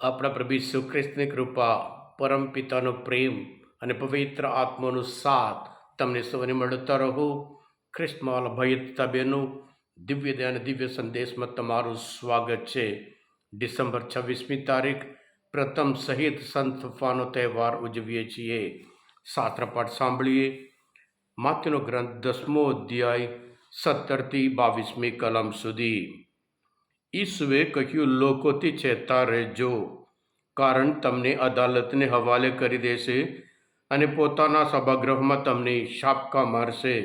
આપણા પ્રભુ ઈસુ ખ્રિસ્તની કૃપા, પરમ પિતાનો પ્રેમ અને પવિત્ર આત્માનો સાથ તમને સૌને મળતા રહો. ખ્રિસ્તમાં ભયતા બેનો, દિવ્ય દયા અને દિવ્ય સંદેશમાં તમારું સ્વાગત છે. ડિસેમ્બર છવ્વીસમી તારીખ, પ્રથમ સહિત સંત તોફાનો તહેવાર ઉજવીએ છીએ. શાસ્ત્ર પાઠ સાંભળીએ. માતૃનો ગ્રંથ દસમો અધ્યાય, સત્તરથી બાવીસમી કલમ સુધી. ઈસુએ કહ્યું, લોકોથી ચેતા રહેજો કારણ તમને અદાલતને હવાલે કરી દેશે અને પોતાના સભાગૃહમાં તમને શાપકા મારશે.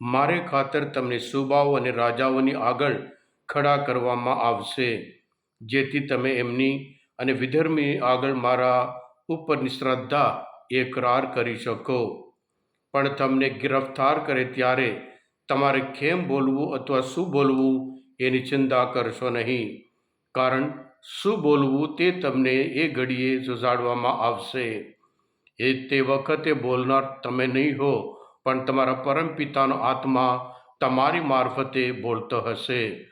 મારે ખાતર તમને સુબાઓ અને રાજાઓની આગળ ખડા કરવામાં આવશે, જેથી તમે એમની અને વિધર્મી આગળ મારા ઉપરની શ્રદ્ધા એકરાર કરી શકો. પણ તમને ગિરફ્તાર કરે ત્યારે તમારે કેમ બોલવું અથવા શું બોલવું એની ચિંતા કરશો નહીં. કારણ શું બોલવું તે તમને એ ઘડીએ જુજાડવામાં આવશે. એ તે વખતે બોલનાર તમે નહીં હો, પણ તમારા પરમ પિતાનો આત્મા તમારી મારફતે બોલતો હશે.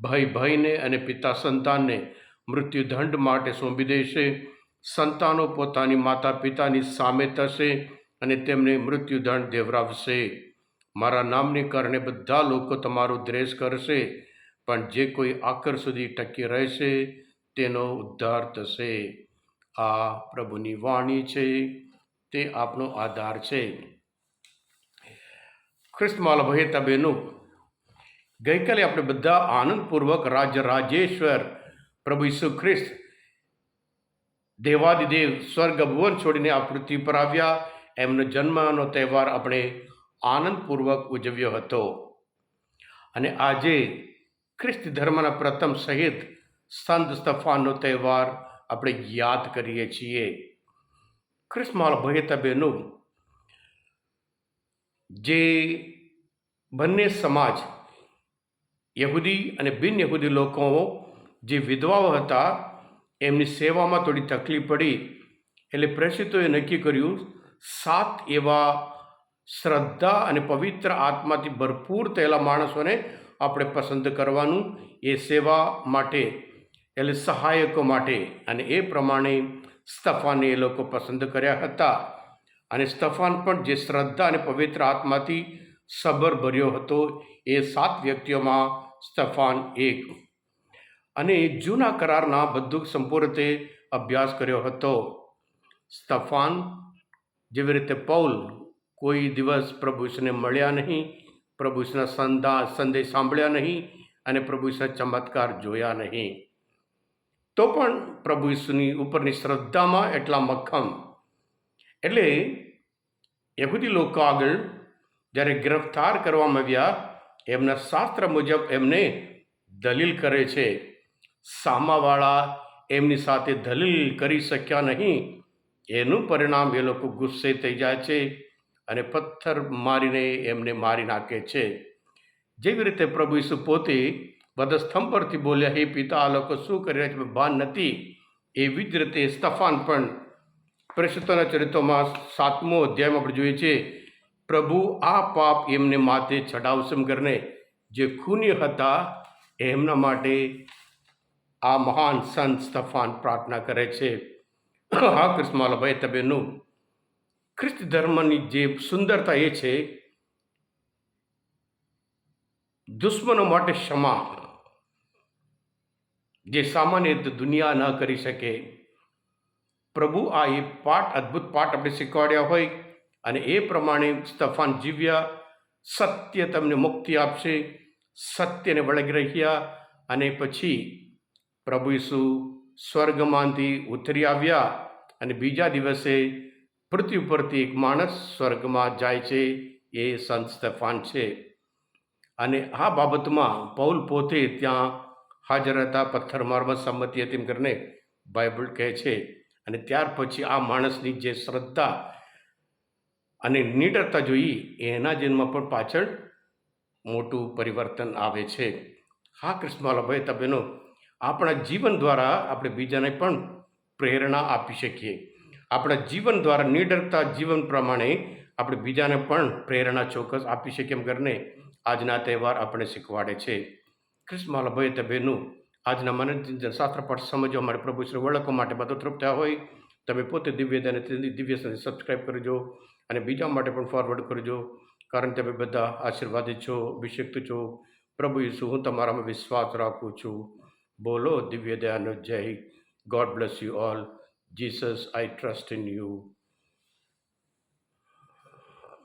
ભાઈ ભાઈને અને પિતા સંતાનને મૃત્યુદંડ માટે સોંપી દેશે. સંતાનો પોતાની માતા પિતાની સામે થશે અને તેમને મૃત્યુદંડ દેવરાવશે. મારા નામને કારણે બધા લોકો તમારો દ્રેષ કરશે. પણ જે કોઈ આખર સુધી ટકી રહેશે, તેનો ઉદ્ધાર થશે. આ પ્રભુની વાણી છે, તે આપણો આધાર છે. ખ્રિસ્તમાલ ભહેતા બેનો ગઈકાલે આપણે બધા આનંદપૂર્વક રાજ રાજેશ્વર, પ્રભુ ઈસુ ખ્રિસ્ત, દેવાદિદેવ સ્વર્ગ ભુવન છોડીને આ પૃથ્વી પર આવ્યા. એમનો જન્મનો તહેવાર આપણે આનંદપૂર્વક ઉજવ્યો હતો. અને આજે ખ્રિસ્ત ધર્મના પ્રથમ સહિત સંત સ્તફાનનો તહેવાર આપણે યાદ કરીએ છીએ. ખ્રિસ્તમાલ ભયતબેનું જે બંને સમાજ, યહૂદી અને બિન યહૂદી લોકો જે વિધવાઓ હતા, એમની સેવામાં થોડી તકલીફ પડી એટલે પ્રેષિતોએ નક્કી કર્યું સાત એવા શ્રદ્ધા અને પવિત્ર આત્માથી ભરપૂર થયેલા માણસોને આપણે પસંદ કરવાનું એ સેવા માટે એટલે સહાયકો માટે. અને એ પ્રમાણે સ્તફાને એ લોકો પસંદ કર્યા હતા. અને સ્તફાન પણ જે શ્રદ્ધા અને પવિત્ર આત્માથી સબર ભર્યો હતો, એ સાત વ્યક્તિઓમાં સ્તફાન એક. અને જૂના કરારના બધું સંપૂર્ણ રીતે અભ્યાસ કર્યો હતો. સ્તફાન જેવી રીતે પૌલ કોઈ દિવસ પ્રભુ ઈશ્વરને મળ્યા નહીં પ્રભુ ઈસુના સંદા, સંદેશ સાંભળ્યા નહીં અને પ્રભુ ઈસુના ચમત્કાર જોયા નહીં. તો પણ પ્રભુ ઈસુની ઉપરની શ્રદ્ધામાં એટલા મક્ખમ એટલે યહૂદી લોકો આગળ જ્યારે ગ્રફતાર કરવામાં આવ્યા, એમના શાસ્ત્ર મુજબ એમને દલીલ કરે છે, સામાવાળા એમની સાથે દલીલ કરી શક્યા નહીં. એનું પરિણામ એ લોકો ગુસ્સે થઈ જાય છે. અને પથ્થર મારીને એમને મારી નાખે છે. જેવી રીતે પ્રભુ ઈસુ પોતે બધા સ્તંભ પરથી બોલ્યા, હે પિતા, આ લોકો શું કરી રહ્યા છે ભાન નથી. એવી જ રીતે સ્તફાન પણ પ્રેષિતોના ચરિત્રોમાં સાતમો અધ્યાયમાં આપણે જોઈએ છીએ પ્રભુ આ પાપ એમને માથે ચડાવશે કરીને જે ખૂની હતા, એમના માટે આ મહાન સંત સ્તફાન પ્રાર્થના કરે છે. હા કૃષ્ણમાલાભાઈ તબેનું ખ્રિસ્ત ધર્મની જે સુંદરતા એ છે, દુશ્મનો માટે ક્ષમા. જે સામાન્ય દુનિયા ન કરી શકે. પ્રભુ આ એ પાઠ, અદ્ભુત પાઠ આપણે શીખવાડ્યા હોય અને એ પ્રમાણે સ્તફાન જીવ્યા, સત્ય તમને મુક્તિ આપશે, સત્યને વળગી રહ્યા અને પછી પ્રભુ ઈસુ સ્વર્ગમાંથી ઉતરી આવ્યા અને બીજા દિવસે પૃથ્વી પરથી એક માણસ સ્વર્ગમાં જાય છે, એ સંત સ્તફાન છે. અને આ બાબતમાં પૌલ પોતે ત્યાં હાજર હતા પથ્થરમારમાં સંમતિ હતી એમ કરીને બાઇબલ કહે છે. અને ત્યાર પછી આ માણસની જે શ્રદ્ધા અને નિડરતા જોઈ, એના જન્મમાં પણ પાછળ મોટું પરિવર્તન આવે છે. હા કૃષ્ણવાલાભાઈ તબેનો, આપણા જીવન દ્વારા આપણે બીજાને પણ પ્રેરણા આપી શકીએ. આપણા જીવન દ્વારા નિડરતા જીવન પ્રમાણે આપણે બીજાને પણ પ્રેરણા ચોક્કસ આપી શકીએ એમ કરીને આજના તહેવાર આપણે શીખવાડે છે. કૃષ્ણવાલાભાઈ તબેનું આજના મને શાસ્ત્ર પાઠ સમજવા માટે પ્રભુ શ્રી ઓળખવા માટે બધો તૃપ્ત હોય. તમે પોતે દિવ્ય અને દિવ્ય સબસ્ક્રાઈબ કરજો અને બીજા માટે પણ ફોરવર્ડ કરજો. કારણ તમે બધા આશીર્વાદિત છો, અભિષિક્ત છો. પ્રભુ ઈસુ, હું તમારામાં વિશ્વાસ રાખું છું. બોલો દિવ્ય દયાનો જય. God bless you all Jesus, I trust in you.